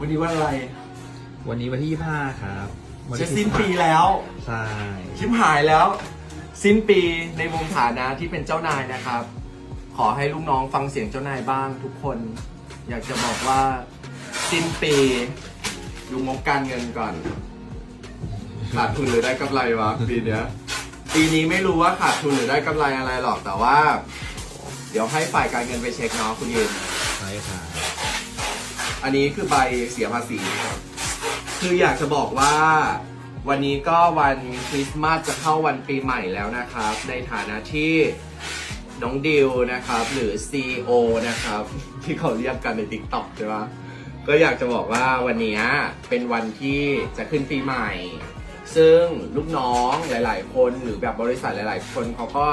วันนี้วันอะไรวันนี้วันที่25ครับวัจะที่สิ้นปีแล้ว ใช่ชิมหายแล้ว สิ้นปีในวงฐานะที่เป็นเจ้านายนะครับ ขอให้ลูกน้องฟังเสียงเจ้านายบ้างทุกคน อยากจะบอกว่าสิ้นปีดูงบการเงินก่อน ขาดทุนหรือได้กำไรวะปีเนี้ยปีนี้ไม่รู้ว่าขาดทุนหรือได้กำไรอะไรหรอกแต่ว่า เดี๋ยวให้ฝ่ายการเงินไปเช็คเนาะคุณยิน ใช่ครับ อันนี้คือใบเสียภาษี คืออยากจะบอกว่าวันนี้ก็วันคริสต์มาสจะเข้าวันปีใหม่แล้วนะครับ ในฐานะที่น้องดิวนะครับ หรือ CEO นะครับ ที่เขาเรียกกันใน TikTok ใช่ปะก็อยากจะบอกว่าวันนี้เป็นวันที่จะขึ้นปีใหม่ ซึ่งลูกน้องหลาย ๆ คนหรือแบบบริษัทหลาย ๆ คนเขาก็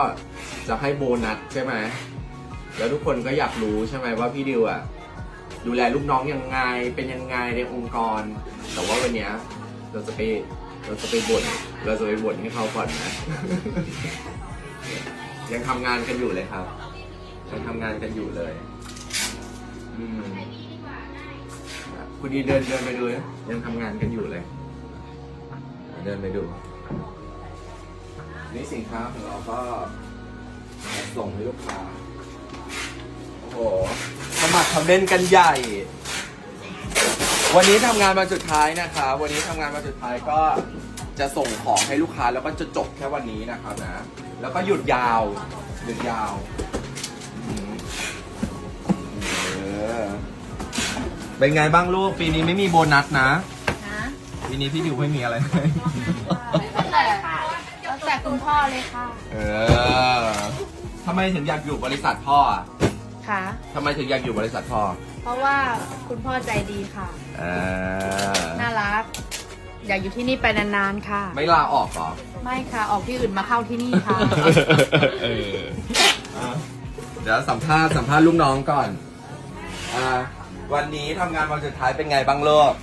จะให้โบนัสใช่ไหมแล้วทุกคนก็อยากรู้ใช่ไหมว่าพี่ดิวอะ ดูแลลูกน้องยังไง เป็นยังไงในองค์กร แต่ว่าวันเนี้ยเราจะไปเราจะไปบ่นเราจะไปบ่นให้เขาก่อนนะ ยังทำงานกันอยู่เลยครับยังทำงานกันอยู่เลยอืมคุณดีเดินเดินไปดูนะยังทำงานกันอยู่เลย เดินไปดู นี่สินค้าของเราก็ส่งให้ลูกค้า โอ้โหสมัครทำเล่นกันใหญ่ วันนี้ทำงานมาสุดท้ายนะครับวันนี้ทำงานมาสุดท้ายก็จะส่งของให้ลูกค้าแล้วก็จะจบแค่วันนี้นะครับนะ แล้วก็หยุดยาวหยุดยาวอืมเออเป็นไงบ้างลูก ปีนี้ไม่มีโบนัสนะ นะปีนี้พี่ดิวไม่มีอะไรให้แล้วแต่แล้วแต่คุณพ่อเลยค่ะ เออทำไมถึงอยากอยู่บริษัทพ่ออะ ค่ะ ทำไมถึงอยากอยู่บริษัทพ่อเพราะว่าคุณพ่อใจดีค่ะ เออน่ารัก อยากอยู่ที่นี่ไปนานๆค่ะ ไม่ลาออกเหรอ ไม่ค่ะ ออกที่อื่นมาเข้าที่นี่ค่ะ เอออะเดี๋ยวสัมภาษณ์สัมภาษณ์ลูกน้องก่อนอ่าวันนี้ทำงานวันสุดท้ายเป็นไงบ้างลูก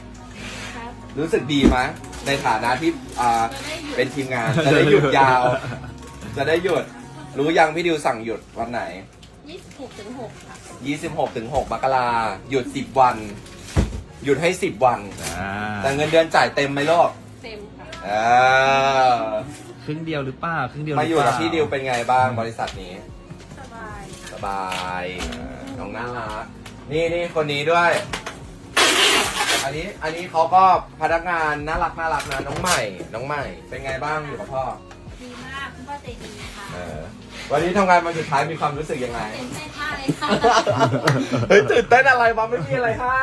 ครับรู้สึกดีไหมในฐานะที่อ่าเป็นทีมงานจะได้หยุดยาว จะได้หยุด รู้ยังพี่ดิวสั่งหยุดวันไหน 26ถึง6ค่ะ 26ถึง6มกราหยุด 10 วัน หยุดให้ 10 วัน อ่าแต่เงินเดือนจ่ายเต็มไหมลูกเต็มค่ะ อ่าครึ่งเดียวหรือเปล่าครึ่งเดียวมาอยู่หรืกับเปล่พี่ดิวเป็นไงบ้างบริษัทนี้ สบายสบายน้องน่ารักนี่นี่คนนี้ด้วย อันนี้อันนี้เขาก็พนักงานน่ารักน่ารักนะน้องใหม่ น้องใหม่ เป็นไงบ้างอยู่กับพ่อ ดีมากคุณพ่อใจดีค่ะ เออ วันนี้ทำงานวันสุดท้ายมีความรู้สึกยังไงเต้นเต้นมากเลยค่ะเฮ้ยตื่นเต้นอะไรวะไม่มีอะไรให้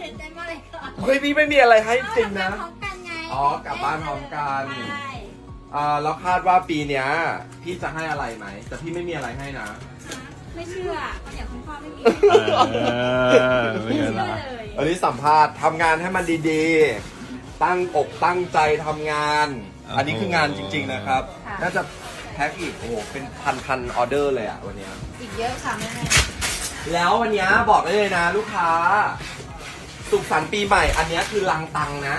เต้นเต้นมากเลยค่ะเฮ้ยพี่ไม่มีอะไรให้จริงนะ พร้อมกันไงอ๋อกลับบ้านพร้อมกัน ใช่อ่าแล้วคาดว่าปีเนี้ยพี่จะให้อะไรไหม แต่พี่ไม่มีอะไรให้นะ ไม่เชื่อเพราะอย่างคุณพ่อไม่มีเออเป็นไงล่ะเลยอันนี้สัมภาษณ์ทำงานให้มันดีๆ ตั้งอกตั้งใจทำงาน อันนี้คืองานจริงๆนะครับ น่าจะ แพ็คอีกโอ้โหเป็นพันพันๆออเดอร์เลยอะวันเนี้ย อีกเยอะค่ะแม่แล้ววันเนี้ยบอกได้เลยนะลูกค้า สุขสันต์ปีใหม่ อันเนี้ยคือลังตังนะ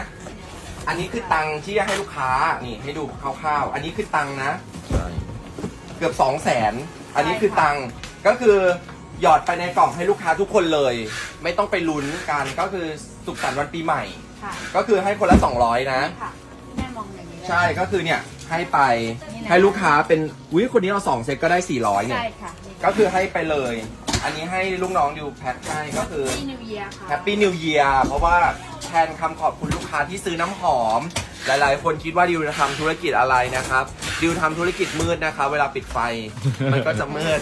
อันนี้คือตังที่จะให้ลูกค้านี่ให้ดูคร่าวๆ อันนี้คือตังนะใช่เกือบสองแสนอันนี้คือตังค์ก็คือหยอดไปในกล่องให้ลูกค้าทุกคนเลย ไม่ต้องไปลุ้นกันก็คือสุขสันต์วันปีใหม่ ค่ะก็คือให้คนละ 200 นะ นี่ค่ะที่แม่มองอย่างนี้เลย ใช่ก็คือเนี่ย ให้ไปนี่นะให้ลูกค้าเป็นอุ้ยคนนี้เอาสองเซตก็ได้ 400เนี่ย ใช่ค่ะก็คือให้ไปเลย อันนี้ให้ลูกน้องดิวแพ็คให้ก็คือ ที่นิวเยียค่ะ แฮปปี้นิวเยียร์เพราะว่าแทนคำขอบคุณลูกค้าที่ซื้อน้ำหอม หลายๆ คนคิดว่าดิวจะทำธุรกิจอะไรนะครับ ดิวทำธุรกิจมืดนะครับ เวลาปิดไฟ มันก็จะมืด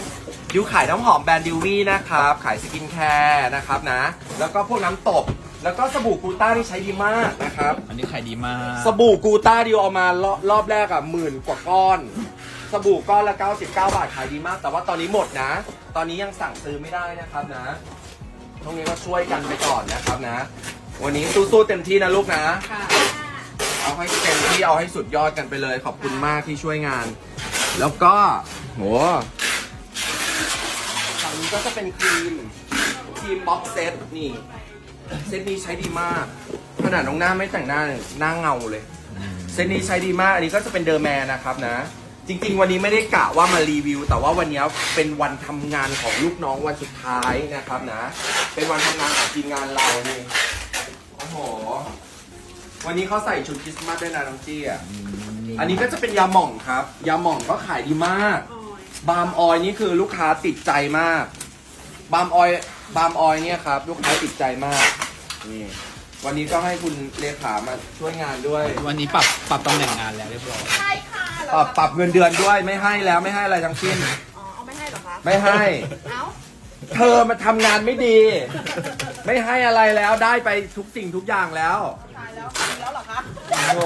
ดิวขายน้ำหอมแบรนด์ดิววี่นะครับ ขายสกินแคร์นะครับนะ แล้วก็พวกน้ำตบ แล้วก็สบู่กูต้าที่ใช้ดีมากนะครับ อันนี้ขายดีมากสบู่กูต้าดิวเอามารอบรอบแรกอะหมื่นกว่าก้อน สบู่ก้อนละ 99 บาทขายดีมาก แต่ว่าตอนนี้หมดนะ ตอนนี้ยังสั่งซื้อไม่ได้นะครับนะตรงนี้ก็ช่วยกันไปก่อนนะครับนะ วันนี้สู้ๆเต็มที่นะลูกนะ ค่ะ เอาให้เต็มที่เอาให้สุดยอดกันไปเลย ขอบคุณมากที่ช่วยงาน แล้วก็โหฝั่งนี้ก็จะเป็นครีมครีมบ็อกเซตนี่ เซตนี้ใช้ดีมาก ขนาดน้องหน้าไม่แต่งหน้าเนี่ยหน้าเงาเลย เซตนี้ใช้ดีมาก อันนี้ก็จะเป็นเดอร์แมนนะครับนะ จริง ๆ วันนี้ไม่ได้กะว่ามารีวิว แต่ว่าวันนี้เป็นวันทำงานของลูกน้องวันสุดท้ายนะครับนะ เป็นวันทำงานของทีมงานเรานี่โหวันนี้เขาใส่ชุดคริสต์มาสด้วยนะน้องจี้อะ อันนี้ก็จะเป็นยาหม่องครับ ยาหม่องก็ขายดีมาก บาล์มออยล์นี่คือลูกค้าติดใจมาก บาล์มออยล์ บาล์มออยล์เนี่ยครับ ลูกค้าติดใจมาก นี่ วันนี้ก็ให้คุณเลขามาช่วยงานด้วย วันนี้ปรับปรับตำแหน่งงานแล้วเรียบร้อย ใช่ค่ะปรับปรับเงินเดือนด้วยไม่ให้แล้วไม่ให้อะไรทั้งสิ้น อ๋อเอาไม่ให้เหรอคะ ไม่ให้ เอ้า เธอมาทำงานไม่ดี ไม่ให้อะไรแล้วได้ไปทุกสิ่งทุกอย่างแล้ว ตายแล้วกินแล้วเหรอคะโอ้โห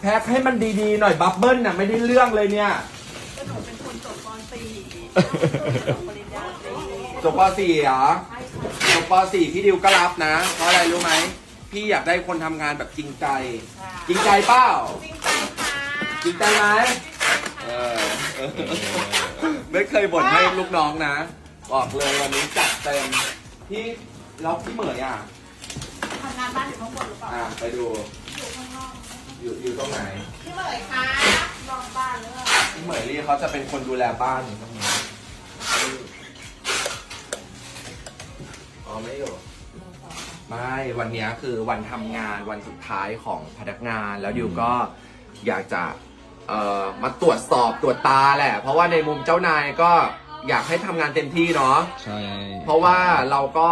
แพ็คให้มันดีๆหน่อยบับเบิ้ลน่ะไม่ได้เรื่องเลยเนี่ยก็หนูเป็นคนจบปอนตีปริญญาตรี จบป .4 เหรอจบป .4 พี่ดิวก็รับนะ เพราะอะไรรู้ไหม พี่อยากได้คนทำงานแบบจริงใจ จริงใจเปล่า จริงใจค่ะจริงใจไหมเออเออไม่เคยบ่นให้ลูกน้องนะ บอกเลยวันนี้จัดเต็มพี่แล้วพี่เหมยอะทำงานบ้านอยู่ข้างบนหรือเปล่าอะไปดู อยู่อยู่ตรงไหน พี่เหมยคะนอกบ้านหรือเปล่าพี่เหมยลี่เขาจะเป็นคนดูแลบ้านตรงนี้ อ๋อไม่อยู่ไม่วันเนี้ยคือวันทำงานวันสุดท้ายของพนักงานแล้วดิวก็อยากจะเอ่อมาตรวจสอบตรวจตาแหละ เพราะว่าในมุมเจ้านายก็อยากให้ทำงานเต็มที่เนาะ ใช่เพราะว่าเราก็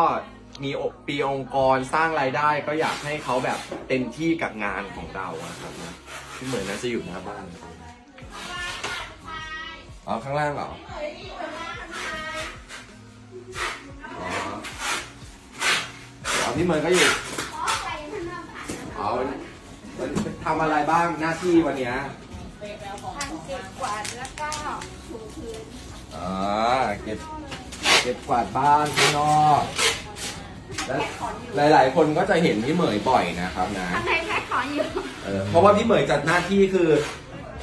มีอกปีองค์กรสร้างรายได้ก็อยากให้เขาแบบเต็มที่กับงานของเราอะครับนะพี่เหมือนน่าจะอยู่หน้าบ้านอ๋อข้างล่างเหรออ๋ อ๋อพี่เหมือนก็อยู่อ๋อวันวันทำอะไรบ้างหน้าที่วันเนี้ยทางเก็บกวาดแล้วก็ถูพื้นอ๋อเก็บเก็บกวาดบ้านข้างนอกและหลาย ๆ คนก็จะเห็นพี่เหมยบ่อยนะครับนะ ทำไมแพ็คของอยู่เออเพราะว่าพี่เหมยจัดหน้าที่คือ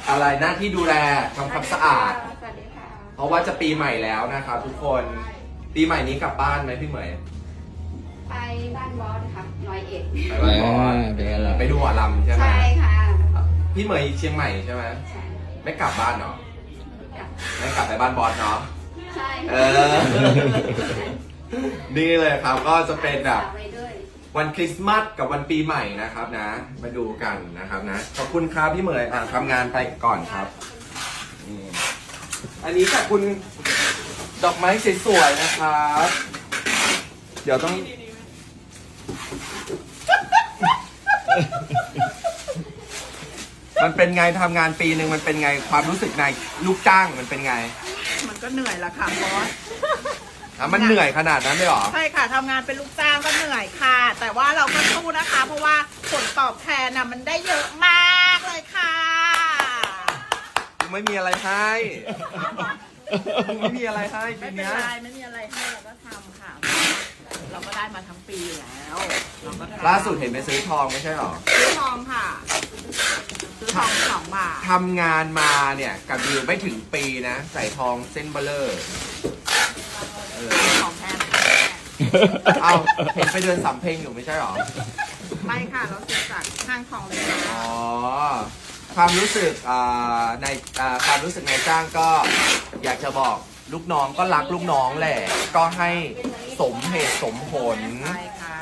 อะไรหน้าที่ดูแลทำความสะอาด สวัสดีค่ะ เพราะว่าจะปีใหม่แล้วนะครับทุกคนปีใหม่นี้กลับบ้านไหมพี่เหมย ไปบ้านบอสค่ะร้อยเอ็ดไปบ้านบอสไปกันเหรอ ไปดูหมอลำใช่ไหมใช่ค่ะพี่เหมยเชียงใหม่ใช่ไหมใช่ไม่กลับบ้านเนาะกับไม่กลับไปบ้านบอสเนาะใช่เออนี่เลยครับก็จะเป็นแบบฝากไว้ด้วยวันคริสต์มาสกับวันปีใหม่นะครับนะ มาดูกันนะครับนะ ขอบคุณครับพี่เหมยอะทำงานไปก่อนครับอืมอันนี้จากคุณดอกไม้สวยๆนะครับ เดี๋ยวต้อง มันเป็นไงทำงานปีหนึ่งมันเป็นไงความรู้สึกในลูกจ้างมันเป็นไงมันก็เหนื่อยละค่ะบอส อะมันเหนื่อยขนาดนั้นเลยเหรอ ใช่ค่ะทำงานเป็นลูกจ้างก็เหนื่อยค่ะ แต่ว่าเราก็สู้นะคะ เพราะว่าผลตอบแทนน่ะมันได้เยอะมากเลยค่ะ กูไม่มีอะไรให้กูไม่มีอะไรให้ปีไม่เป็นเนี้ย ไรไม่มีอะไรให้เราก็ทำค่ะเราก็ได้ มาทั้งปีแล้วเราก็ทำล่าสุดเห็นไปซื้อทองไม่ใช่เหรอซื้อทองค่ะซื้อทองสองบาททำงานมาเนี่ยกับดิวไม่ถึงปีนะ ใส่ทองเส้นเบลเลอร์เออของแทนเอาเห็นไปเดินสำเพ็งอยู่ไม่ใช่เหรอ ไม่ค่ะเราซื้อจากห้างทองเลยค่ะอ๋อ ความรู้สึกอ่าในอ่าความรู้สึกนายจ้างก็อยากจะบอกลูกน้องก็รักลูกน้องแหละ ก็ให้ สมเหตุสมผล ใช่ค่ะ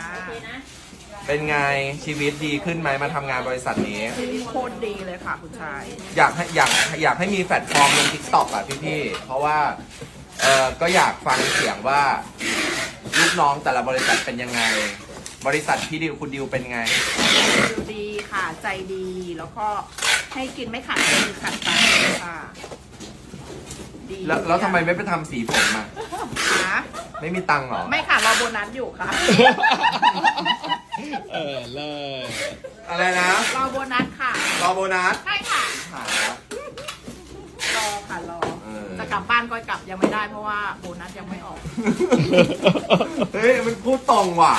เป็นไงชีวิตดีขึ้นไหมมาทำงานบริษัทนี้ ชีวิตโคตรดีเลยค่ะคุณชาย อยากให้อยากอยากให้มีแพลตฟอร์มลงทิกตอกอะพี่ๆเพราะว่าเออก็อยากฟังเสียงว่าลูกน้องแต่ละบริษัทเป็นยังไง บริษัทพี่ดิวคุณดิวเป็นไง ดูดีค่ะ ใจดีแล้วก็ให้กินไม่ขาดมือขาดตาค่ะดีแล้วแล้วทำไมไม่ไปทำสีผมอะ คะ ไม่มีตังค์เหรอ ไม่ค่ะรอโบนัสอยู่ค่ะ เออเลยอะไรนะรอโบนัสค่ะ รอโบนัสใช่ค่ะ หา รอค่ะรอ เออ จะกลับบ้านก็กลับยังไม่ได้เพราะว่าโบนัสยังไม่ออกเฮ้ย มันพูดตรงว่ะ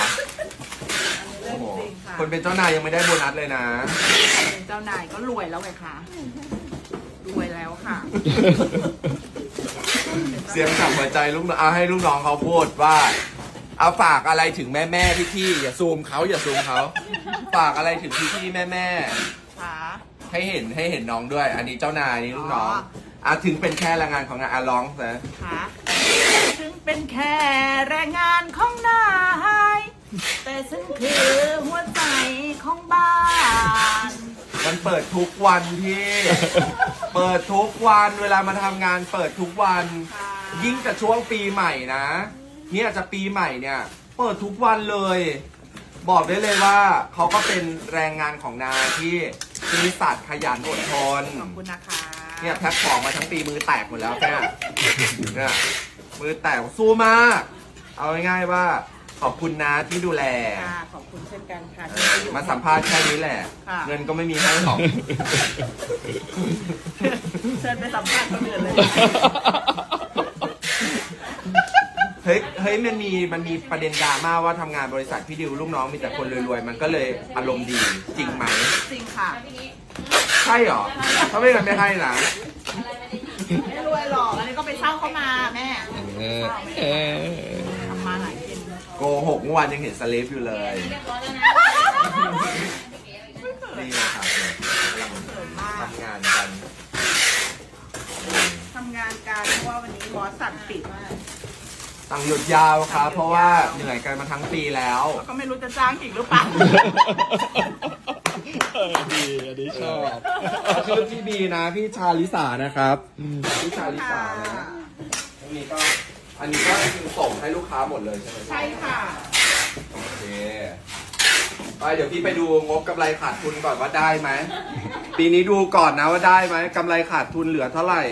เรื่โอ้องโหจริงค่ะคนเป็นเจ้านายยังไม่ได้โบนัสเลยนะ เป็นเจ้านายก็รวยแล้วไงคะรวยแล้วค่ะ เสียงจากหัวใจลูกน้องเอาให้ลูกน้องเขาพูดว่าเอาฝากอะไรถึงแม่แม่พี่พี่ๆอย่าซูมเขาอย่าซูมเขาฝากอะไรถึงพี่พี่แม่แม่ค่ะๆให้เห็นให้เห็นน้องด้วย อันนี้เจ้านายอันนี้ลูกน้องอ๋ออะถึงเป็นแค่แรงงานของงานอะร้องนะค่ะถึงเป็นแค่แรงงานของนาย แต่ฉันคือหัวใจของบ้าน มันเปิดทุกวันพี่ เปิดทุกวันเวลามาทำงานเปิดทุกวัน ค่ะยิ่งจะช่วงปีใหม่นะ เนี่ยจะปีใหม่เนี่ย เปิดทุกวันเลย บอกได้เลยว่าเขาก็เป็นแรงงานของนาที่ซื่อสัตย์ขยันอดทน ขอบคุณนะคะเนี่ยแพ็คของมาทั้งปีมือแตกหมดแล้วเนี่ยเนี่ยมือแตกสู้มาก เอาง่ายๆว่าข อบคุณนะที่ดูแล ค่ะขอบคุณเช่นกันค่ะเอที่ออยู่ มาสัมภาษณ์แค่นี้แหละ ค่ะ เงินก็ไม่มีให้หรอก เชิญไปสัมภาษณ์คนอื่นเลย เฮ้ย เฮ้ย มันมี มันมีประเด็นดราม่าว่าทำงานบริษัทพี่ดิวลูกน้องมีแต่คนรวยๆ มันก็เลยอารมณ์ดีจริงไหม จริงค่ะใช่เหรอถ้าไม่กันไม่ให้นะไม่รวยหรอกอันนี้ก็ไปเช่าเข้ามาแม่ เออเออ ทำมาหลายกิน โกหกเมื่อวานยังเห็นสเลฟอยู่เลยนี่นะครับเนี่ยกำลังเขินมากทำงานกันทำงานการเพราะว่าวันนี้บอสสั่งปิดสั่งหยุดยาวครับเพราะว่าเหนื่อยกันมาทั้งปีแล้วแล้วก็ไม่รู้จะจ้างอีกหรือเปล่าเออดีอันนี้ชอบคือพี่บีนะ พี่ชาลิสานะครับ พี่ชาลิสานะอันนี้ก็ อันนี้ก็คือส่งให้ลูกค้าหมดเลยใช่ไหมใช่ค่ะโอเคไปเดี๋ยวพี่ไปดูงบกำไรขาดทุนก่อนว่าได้ไหม ปีนี้ดูก่อนนะว่าได้ไหมกำไรขาดทุนเหลือเท่าไหร่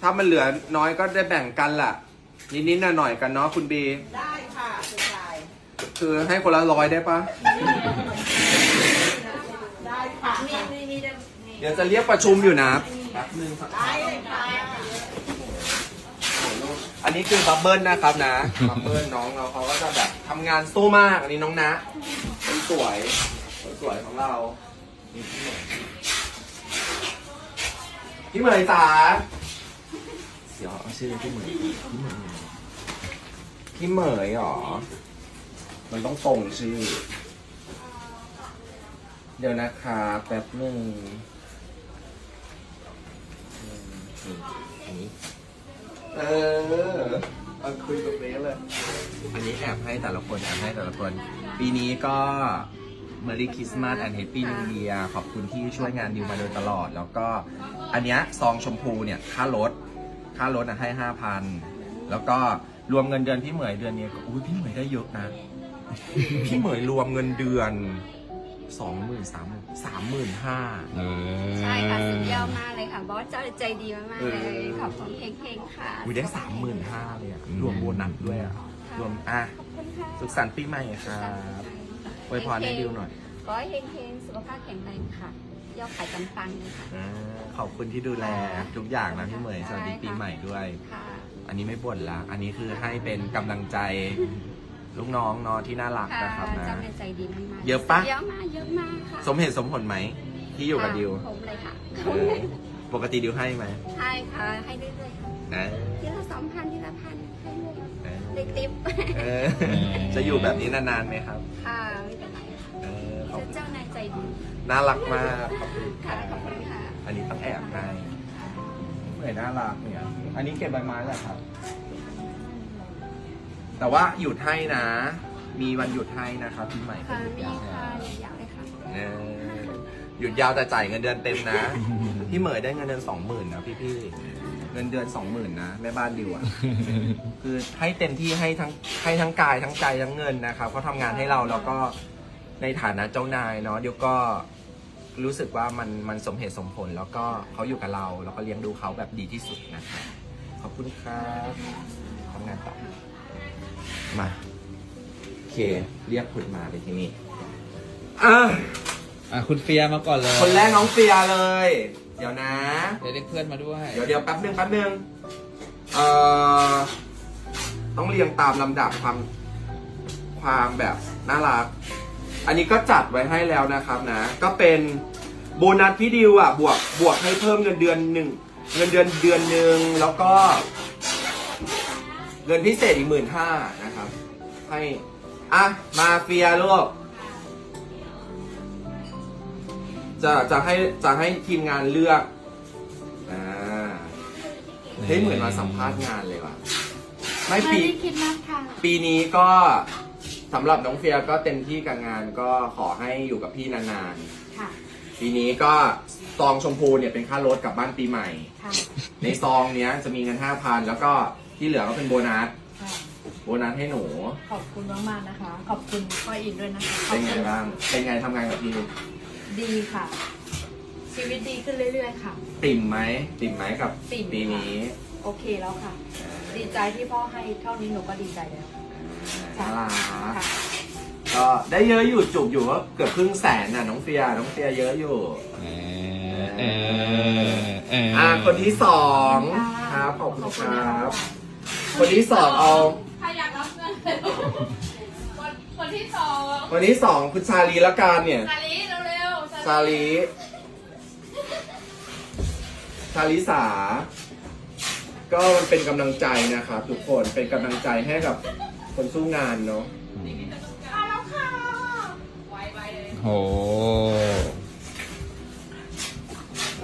ถ้ามันเหลือน้อยก็ได้แบ่งกันล่ะ นิดๆหน่อยๆกันเนาะคุณบี ได้ค่ะคุณชายคือให้คนละร้อยได้ปะได้ค่ะเดี๋ยวจะเรียกประชุมอยู่นะแป๊บนึงสักได้เลยค่ะ อันนี้คือบับเบิลนะครับนะ บับเบิลน้องเราเขาก็จะแบบทำงานสู้มากอันนี้น้องนะคนสวยคนสวยของเรานี่พี่เหมยพี่เหมยจ๋าเดี๋ยวเอาชื่อพี่เหมยพี่เหมยพี่เหมยเหรอ มันต้องตรงชื่อ เดี๋ยวนะครับแป๊บหนึ่งอืมนี่อันนี้ เออเอาคุยกับเบสเลย อันนี้แอบให้แต่ละคนแอบให้แต่ละคน ปีนี้ก็ Merry Christmas and Happy New Year ขอบคุณที่ช่วยงานดิวมาโดยตลอด แล้วก็อันเนี้ยซองชมพูเนี่ย ค่ารถ ค่ารถนะให้ห้าพันแล้วก็รวมเงินเดือนพี่เหมยเดือนนี้ก็อุ้ยพี่เหมยได้เยอะนะ พี่เหมยรวมเงินเดือน สองหมื่นสามหมื่นสามหมื่นห้าเออ ใช่ค่ะสุดยอดมากเลยค่ะ บอสเจ้าใจดีมากๆเลยเออขอบคุณเก่งๆค่ะอุ้ยได้สามหมื่นห้าเลยอะรวมโบนัสด้วยอะรวมอะ ขอบคุณค่ะสุขสันต์ปีใหม่ครับอวยพรให้ดิวหน่อยขอให้เฮงๆสุขภาพแข็งแรงค่ะ ยอดขายปังๆเลยค่ะ อ่าขอบคุณที่ดูแลทุกอย่างนะพี่เหมยสวัสดีปีใหม่ด้วย ค่ะ อันนี้ไม่บ่นละ อันนี้คือให้เป็นกำลังใจ ลูกน้องเนอะที่น่ารักค่ะนะครับนะ เจ้าเป็นใจดีมากๆเยอะปะ เยอะมากเยอะมากค่ะสมเหตุสมผลไหมที่อยู่กับดิวค่ะผมเลยค่ะเออปกติดิวให้ไหมให้ค่ะให้เรื่อยๆค่ะนะทีละสองพันทีละพันให้เรื่อยเออๆเด็กติ๊บเออจะอยู่แบบนี้นานๆไหมครับค่ะไม่เป็นไรค่ะเออขอบคุณเจ้านายใจดี น่ารักมากขอบคุณคค่ะรับขอบคุณค่ะ อันนี้ต้องแอบให้เหมือนน่ารักเนี่ย อันนี้เก็บใบไม้แหละครับ แต่ว่าหยุดให้นะ มีวันหยุดให้นะครับพี่ใหม่ค่ะหยุดมียาวค่ะอยากเลยค่ะ เออหยุดยาวแต่จ่ายเงินเดือนเต็มนะ พี่เหมยได้เงินเดือนสองหมื่นนะพี่พี่ๆเงินเดือนสองหมื่นนะแม่บ้านดิวอะ คือให้เต็มที่ให้ทั้งให้ทั้งกายทั้งใจทั้งเงินนะครับเขาทำงานให้เราแล้วก็ในฐานะเจ้านายเนาะเดี๋ยวก็รู้สึกว่ามันมันสมเหตุสมผล แล้วก็เขาอยู่กับเราแล้วก็เลี้ยงดูเขาแบบดีที่สุดนะครับขอบคุณครับทำงานต่อ มาโอเค เรียกคุณมาเลยทีนี้อะอะคุณเฟียมาก่อนเลยคนแรกน้องเฟียเลย เดี๋ยวนะ เดี๋ยวเรียกเพื่อนมาด้วยเดี๋ยวเดี๋ยวแป๊บนึงแป๊บนึงเอ่อต้องเรียงตามลำดับความความแบบน่ารัก อันนี้ก็จัดไว้ให้แล้วนะครับนะ ก็เป็นโบนัสพี่ดิวอะบวกบวกให้เพิ่มเงินเดือนหนึ่งเงินเดือนเดือนหนึ่งแล้วก็ เงินพิเศษอีกหมื่นห้านะครับ ให้ อะ มาเฟียลูกจะจะให้จะให้ทีมงานเลือก อ่าเฮ้ยเหมือนมาสัมภาษณ์งานเลยว่ะ ไม่ไม่ปี ได้คิดมากค่ะ ปีนี้ก็สำหรับน้องเฟียก็เต็มที่กับงานก็ขอให้อยู่กับพี่นานค่ะ ๆ ปีนี้ก็ซองชมพูเนี่ยเป็นค่ารถกลับบ้านปีใหม่ ค่ะ ในซองเนี้ยจะมีเงิน 5,000 แล้วก็ ที่เหลือก็เป็นโบนัส ค่ะโบนัสให้หนู ขอบคุณมากๆนะคะ ขอบคุณพ่ออินด้วยนะคะขอเป็บนไงคุณบ้าง เป็นไงทำงานกับพี่ ดีค่ะ ชีวิตดีขึ้นเรื่อย ๆ ค่ะ ติ่มไหม ติ่มไหมกับติ่ม ปีนี้โอเคแล้วค่ะ ดีใจที่พ่อให้เท่านี้หนูก็ดีใจแล้วน่ารักค่ะ ก็ได้เยอะอยู่จุกอยู่ก็เกือบครึ่งแสนน่ะน้องเฟียน้องเฟียเยอะอยู่ เออเออเอออ่าคนที่สองขคอรับบคุณขอบคุณค่ะครับ คนที่สองเอา ใครอยากรับเงินคนคนที่สองคนที่สองคุณชาลีละกันเนี่ยชาลีเร็วๆชาลี ชาลิสา ก็มันเป็นกำลังใจนะครับทุกคนเป็นกำลังใจให้กับคนสู้งานเนาะมาแล้วค่ะไวๆเลยโห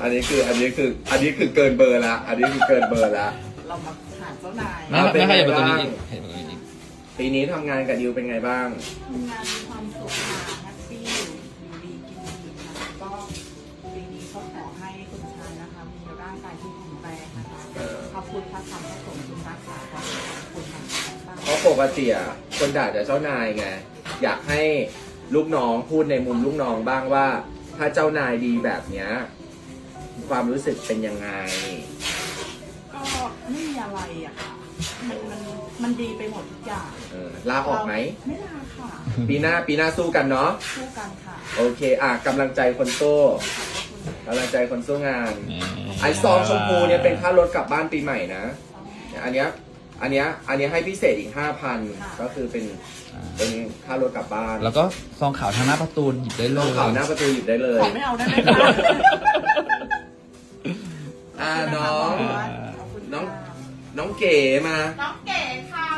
อันนี้คืออันนี้คือ อันนี้คือเกินเบอร์ละ อันนี้คือเกินเบอร์ละ เรามาหาเจ้านายไม่อ่าเป็นไม่ขยับไปไงตรงนี้บ้างอีกขยับไปตรงนี้อีกปีนี้ทำงานกับดิวเป็นไงบ้าง ทำงานมีความสุขค่ะแฮปปี้อยู่ดีกินดีค่ะก็ปีนี้ก็ขอให้คุณชายนะคะ มีร่างกายที่แข็งแรงนะคะเออขอบคุณพระธรรมพระสงฆ์คุณรักษาขอบคุณค่ะเพราะปกติอะคนด่าจะเจ้านายไง อยากให้ลูกน้องพูดในมุมลูกน้องบ้างว่า ถ้าเจ้านายดีแบบเนี้ยความรู้สึกเป็นยังไงก็ ไม่มีอะไรอะค่ะ มันมันมันดีไปหมดทุกอย่างเออลาออกไหม ไม่ลาค่ะปีหน้าปีหน้าสู้กันเนาะ สู้กันค่ะ โอเค อะกำลังใจคนสู้ขอบคุณกำลังใจคนสู้งานเออไอซองชมพูเนี่ยเป็นค่ารถกลับบ้านปีใหม่นะ อันเนี้ย อันเนี้ย อันเนี้ยให้พิเศษอีกห้าพันก็คือเป็น เป็นค่ารถกลับบ้านแล้วก็ซองขาวทางหน้าประตูหยิบได้เลลงยข่าวหน้าประตูหยิบได้เลย ขอไม่เอาได้ไหมคะอ่าน้อง ขอบคุณน้องค่ะ น้องเก๋มา น้องเก๋ค่ะ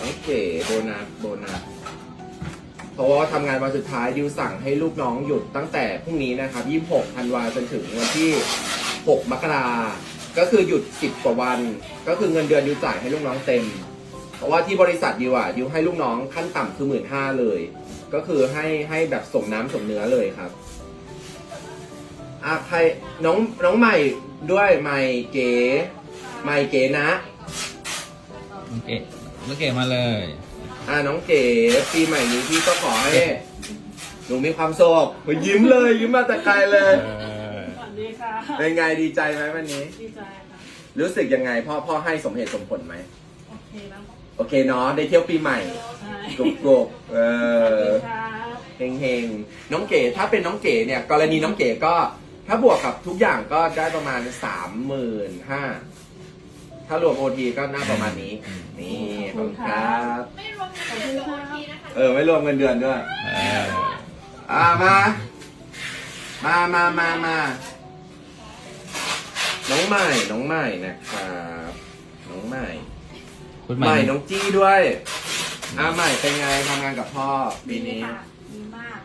น้องเก๋โบนัสโบนัสเพราะว่าทำงานวันสุดท้ายดิวสั่งให้ลูกน้องหยุดตั้งแต่พรุ่งนี้นะครับ 26ธันวาจนถึงวันที่ 6 มกราก็คือหยุด 10 กว่าวัน ก็คือเงินเดือนดิวจ่ายให้ลูกน้องเต็ม เพราะว่าที่บริษัทดิวอะดิวให้ลูกน้องขั้นต่ำคือหมื่นห้าเลย ก็คือให้ให้แบบสมน้ำสมเนื้อเลยครับอะใครน้องน้องใหม่ด้วยใหม่เก๋ ใหม่เก๋นะโอเคโอเคมาเลย อ่าน้องเก๋ปีใหม่นี้พี่ก็ขอให้หนูมีความสุขมายิ้มเลยยิ้มมาแต่ไกลเลย เออ สวัสดีค่ะ เป็นไงดีใจไหมวันนี้ ดีใจค่ะ รู้สึกยังไงพ่อพ่อให้สมเหตุสมผลไหม โอเคแล้วโอเคเนาะได้เที่ยวปีใหม่ใช่กรุบกรุบเอสวัสอดีครับเฮงเฮงน้องเก๋ถ้าเป็นน้องเก๋เนี่ย กรณีน้องเก๋ก็ ถ้าบวกกับทุกอย่างก็ได้ประมาณสามหมื่นห้า ถ้ารวมโอทีก็น่าประมาณนี้ นี่ขอบคุณครับ ไม่รวมเงินเดือนโอทีนะคะ เออไม่รวมเงินเดือนด้วย เอออ่ามา มามามามาน้องใหม่ น้องใหม่นะครับ น้องใหม่ คุณใหใหม่ม่น้องจี้ด้วย อ่าใหม่เป็นไงทำงานกับพ่อปีนี้ค่ะดีมาก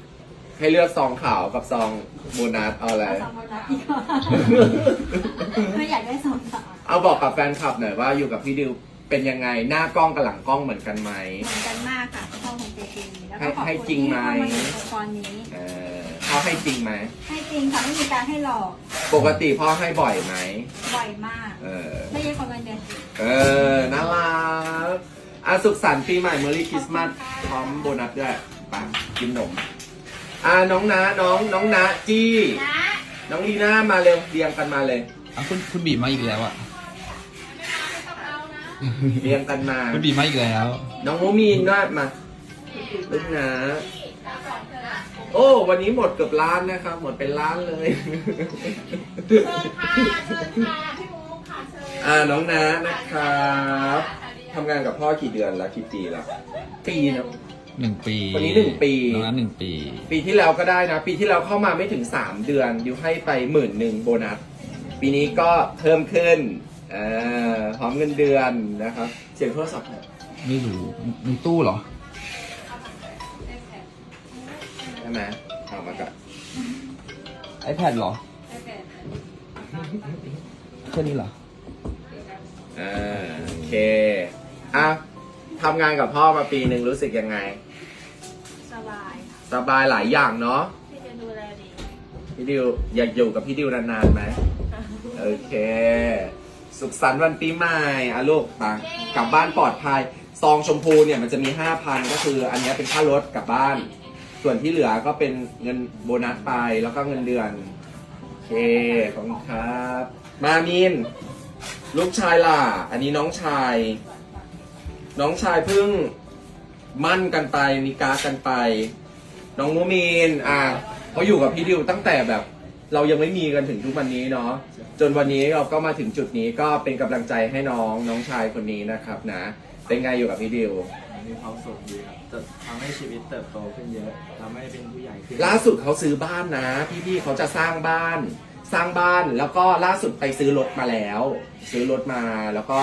ให้เลือกซองขาวกับซองโบนัสเอาอะไร สองคนละอีกไม่อยากได้สองสาวเอาบอกกับแฟนคลับหน่อยว่าอยู่กับพี่ดิวเป็นยังไงหน้ากล้องกับหลังกล้องเหมือนกันไหมเหมือนกันมากค่ะพ่อของเจจีแล้วก็ขอบให้คุณจริงที่ไหม เข้ามาอยู่องค์กรนี้ เออพ่อให้จริงไหม ให้จริงค่ะไม่มีการให้หลอกปกติพ่อให้บ่อยไหม บ่อยมาก เออ ไม่เยอะกว่าเงินเดือนจริงเออ น่ารักอะสุขสันต์ปีใหม่เมอรี่คริสต์มาสพร้อมโบนัสด้วยไปังกินนม อะน้องนะน้องน้องนะจี้นะน้องลีน่ามาเร็วเรียงกันมาเลย อะคุณคุณบีบมาอีกแล้วอะไม่มาไม่ต้องเอานะเรียงกันมา คุณบีบมาอีกแล้ว น้องโมมีนด้วยมาลูกนะโอ้วันนี้หมดเกือบล้านนะครับ หมดเป็นล้านเลย เชิญค่ะเชิญค่ะพี่มุกค่ะเชิญอ่าน้องนะนะครับทำงานกับพ่อกี่เดือนแล้วกี่ปีแล้วปีนะ หนึ่งปีคนนี้หนึ่งปี น้องนั้นหนึ่งปี ปีที่แล้วก็ได้นะ ปีที่แล้วเข้ามาไม่ถึง 3 เดือนดิวให้ไปหมื่นหนึ่งโบนัส ปีนี้ก็เพิ่มขึ้นเอ่อพร้อมเงินเดือนนะครับ เสียงโทรศัพท์หน่อยไม่รู้ในตู้เหรอ ใช่ไหมเอามาก่อน iPad เหรอแค่นี้เหรออ่าโอเคอะทำงานกับพ่อมาปีหนึ่งรู้สึกยังไงสบายค่ะ สบายหลายอย่างเนาะพี่จะดูแลดีพี่ดิวอยากอยู่กับพี่ดิวนานๆไหมโอเค สุขสันต์วันปีใหม่อะลูกมากลับบ้านปลอดภัย ซองชมพูเนี่ยมันจะมี5,000ก็คือ อันเนี้ยเป็นค่ารถกลับบ้าน ส่วนที่เหลือก็เป็นเงินโบนัสไปแล้วก็เงินเดือน โอเค ขอบคุณครับ มามิน ลูกชายล่ะ อันนี้น้องชาย น้องชายเพิ่งมั่นกันไปมีการดกันไป น้องมูมีนอะเขาอยู่กับพี่ดิวตั้งแต่แบบ เรายังไม่มีกันถึงทุกวันนี้เนาะจนวันนี้เราก็มาถึงจุดนี้ก็เป็นกำลังใจให้น้องน้องชายคนนี้นะครับนะ เป็นไงอยู่กับพี่ดิว มีความสุขดีครับจะทำให้ชีวิตเติบโตขึ้นเยอะทำให้เป็นผู้ใหญ่ขึ้นล่าสุดเขาซื้อบ้านนะ พี่ๆเขาจะสร้างบ้าน สร้างบ้านแล้วก็ล่าสุดไปซื้อรถมาแล้ว ซื้อรถมาแล้วก็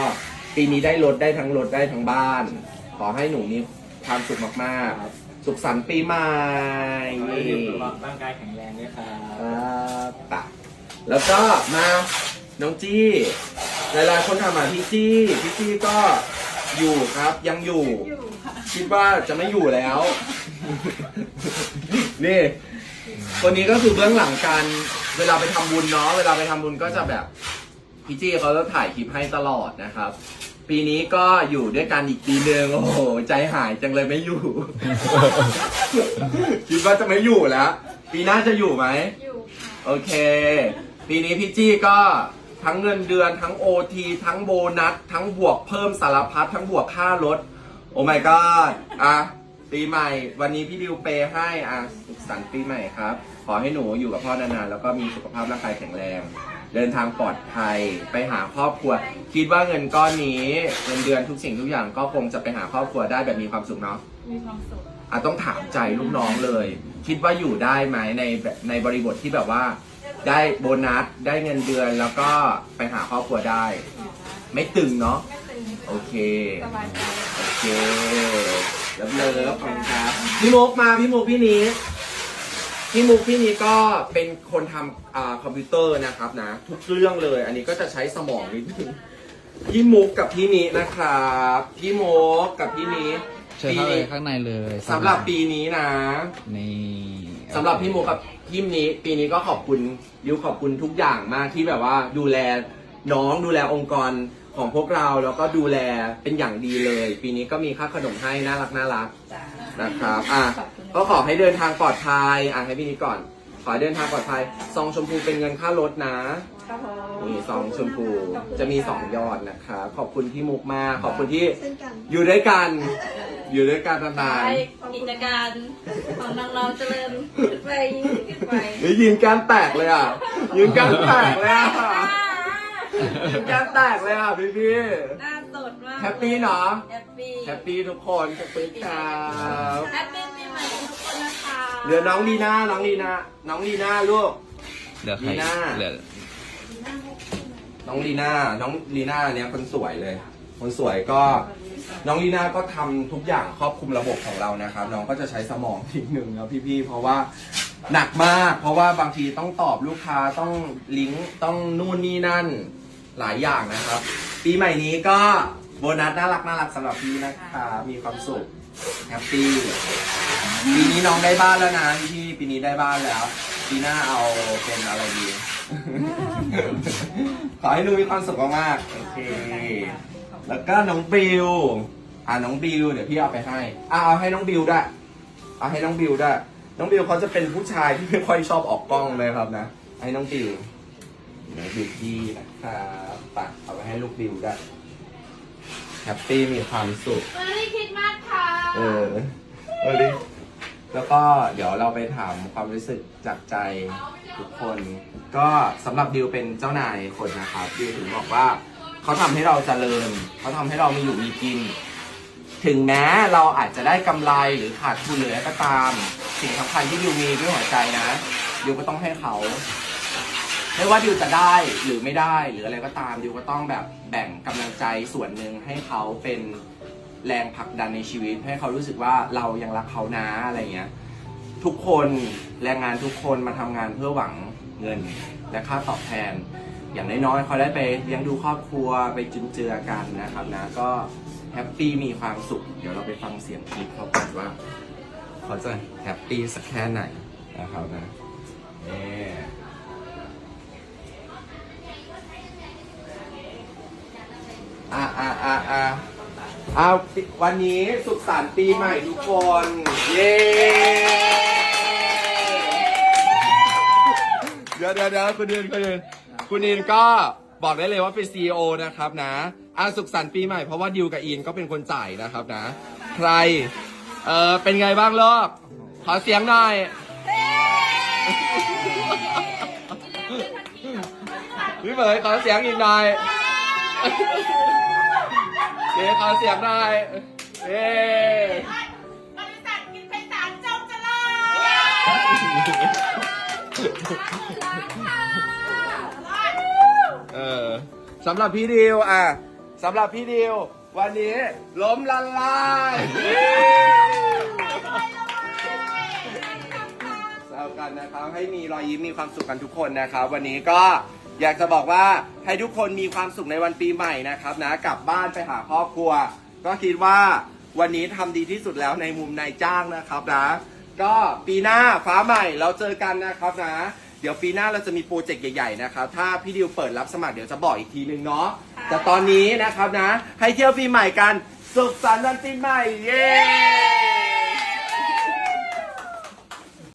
ปีนี้ได้รถได้ทั้งรถได้ทั้งบ้าน ขอให้หนูมีความสุขมากๆ สุขสันต์ปีใหม่ขอให้มีสุขภาพร่างกายแข็งแรงด้วยครับครับปะแล้วก็มาน้องจี้ หลายๆคนถามหาพี่จี้พี่จี้ก็อยู่ครับยังอยู่ อยู่ค่ะคิดว่าจะไม่อยู่แล้ว นี่คนนี้ก็คือเบื้องหลังการเวลาไปทำบุญเนาะเวลาไปทำบุญก็จะแบบพี่จี้เขาจะถ่ายคลิปให้ตลอดนะครับ ปีนี้ก็อยู่ด้วยกันอีกปีหนึ่งโอ้โห ใจหายจังเลยไม่อยู่ คิดว่าจะไม่อยู่แล้ว ปีหน้าจะอยู่ไหม อยู่ค่ะโอเค ปีนี้พี่จี้ก็ทั้งเงินเดือนทั้งโอทีทั้งโบนัส ทั้งบวกเพิ่มสารพัดทั้งบวกค่ารถ โอ้ my god อะ ปีใหม่ วันนี้พี่ดิวเปย์ให้ อะสุขสันต์ปีใหม่ครับ ขอให้หนูอยู่กับพ่อนานๆแล้วก็มีสุขภาพร่างกายแข็งแรง เดินทางปลอดภัยไปหาครอบครัว คิดว่าเงินก้อนนี้เงินเดือนทุกสิ่งทุกอย่างก็คงจะไปหาครอบครัวได้แบบมีความสุขเนาะมีความสุขอะต้องถามใจลูกน้องเลย คิดว่าอยู่ได้ไหมในแบบในบริบทที่แบบว่า ได้โบนัสได้เงินเดือนแล้วก็ไปหาครอบครัวได้ ไม่ตึงเนาะไม่ตึงโอเค สบายใจ โอเคเลิฟเลิฟขอบคุณครับ พี่มุกมา พี่มุกพี่นี้ พี่มุกพี่นี้ก็เป็นคนทำอ่าคอมพิวเตอร์นะครับนะ ทุกเรื่องเลย อันนี้ก็จะใช้สมองนิดนึงพี่มุกกับพี่นี้นะครับพี่มุกกับพี่นี้เชิญเข้าไปข้างในเลยสำหรับปีนี้นะ นี่สำหรับพี่โมกับทีมนี้ปีนี้ก็ขอบคุณดิวขอบคุณทุกอย่างมากที่แบบว่าดูแลน้องดูแลองค์กรของพวกเราแล้วก็ดูแลเป็นอย่างดีเลย ปีนี้ก็มีค่าขนมให้น่ารักน่ารักจ้า นะครับอะก็ขอให้เดินทางปลอดภัยอะให้พี่นี้ก่อน ขอให้เดินทางปลอดภัยซองชมพูเป็นเงินค่ารถนะ ครับผมนี่ซองชมพูจะมีสองยอดนะครับ ขอบคุณพี่มุกมากขอบคุณที่อยู่ด้วยกัน อยู่ด้วยกันนานไปๆกิจการของน้องๆเจริญขึ้นไปยิ่งขึ้นไปเฮ้ยยืนการแตกเลยอะยืนการแตกเลยอะ ยืนการแตกเลยอะพี่พี่หน้าสดมากแฮปปี้เนาะแฮปปี้แฮปปี้ทุกคนขอบคุณครับแฮปปี้ปีใหม่ทุกคนนะคะเหลือน้องลีน่าน้องลีน่าน้องลีน่าลูก เหลือใครลีน่า เหลือน้องลีน่าน้องลีน่าเนี่ยคนสวยเลย คนสวยก็น้องลีน่าก็ทำทุกอย่างครอบคลุมระบบของเรานะครับ น้องก็จะใช้สมองทีหนึ่งแล้วพี่ๆเพราะว่าหนักมาก เพราะว่าบางทีต้องตอบลูกค้าต้องลิงก์ต้องนู่นนี่นั่น หลายอย่างนะครับ ปีใหม่นี้ก็โบนัสน่ารักน่ารักสำหรับพี่นะครับมีความสุขแฮปปี้ปีนี้น้องได้บ้านแล้วนะพี่ปีนี้ได้บ้านแล้ว ปีหน้าเอาเป็นอะไรดี ขอให้หนูมีความสุขมากๆโอเค แล้วก็น้องบิวอ่าน้องบิวเดี๋ยวพี่เอาไปให้อ่าเอาให้น้องบิวได้วยเอาให้น้องบิวได้วยน้องบิวเขาจะเป็นผู้ชายที่ไม่ค่อยชอบออกกล้องเลยครับนะ ให้น้องบิว เดี๋ยวบิวกี้นะครับปักเอาไปให้ลูกบิวได้วยแฮปปี้มีความสุขเมอรี่คริสต์มาสค่ะเออวันนี้แล้วก็เดี๋ยวเราไปถามความรู้สึกจากใจทุกคน ก็สำหรับดิวเป็นเจ้านายคนนะครับดิวถึงบอกว่าเขาทำให้เราเจริญเขาทำให้เรามีอยู่มีกิน ถึงแม้เราอาจจะได้กำไรหรือขาดทุนหรืออะไรก็ตาม สิ่งสำคัญที่ดิวมีด้วยหัวใจนะดิวก็ต้องให้เขา ไม่ว่าดิวจะได้หรือไม่ได้หรืออะไรก็ตามดิวก็ต้องแบบแบ่งกำลังใจส่วนหนึ่งให้เขาเป็นแรงผลักดันในชีวิต ให้เขารู้สึกว่าเรายังรักเขานะอะไรเงี้ยทุกคนแรงงานทุกคนมาทำงานเพื่อหวังเงิน และค่าตอบแทน อย่างน้อยๆเขาได้ไปเลี้ยงดูครอบครัวไปจุนเจือกันนะครับนะก็แฮปปี้มีความสุข เดี๋ยวเราไปฟังเสียงคลิปเขาก่อนว่าเขาจะแฮปปี้สักแค่ไหนนะครับนะเนี่ย อะอะอะอะเอาวันนี้สุขสันต์ปีใหม่ทุกคน เย้เดี๋ยวเดี๋ยวเดี๋ยวคุณนินคุณนินคุณนินก็บอกได้เลยว่าเป็น CEO นะครับนะอาสุขสันต์ปีใหม่เพราะว่าดิวกับอินก็เป็นคนจ่ายนะครับนะ ใคร เออเป็นไงบ้างลูกขอเสียงหน่อย พี่เหมยขอเสียงอีกหน่อย เจ๊ขอเสียงหน่อยเย้บริษัทกินไปสามจงเจริญเออสำหรับพี่ดิวอะสำหรับพี่ดิววันนี้ล้มละลายแซวกันนะครับให้มีรอยยิ้มมีความสุขกันทุกคนนะครับวันนี้ก็ อยากจะบอกว่าให้ทุกคนมีความสุขในวันปีใหม่นะครับนะกลับบ้านไปหาครอบครัว ก็คิดว่าวันนี้ทำดีที่สุดแล้วในมุมนายจ้างนะครับนะก็ปีหน้าฟ้าใหม่เราเจอกันนะครับนะ เดี๋ยวปีหน้าเราจะมีโปรเจกต์ใหญ่ๆนะครับถ้าพี่ดิวเปิดรับสมัครเดี๋ยวจะบอกอีกทีนึงเนาะแต่ตอนนี้นะครับนะ ให้เที่ยวปีใหม่กันสุขสันต์วันปีใหม่เย้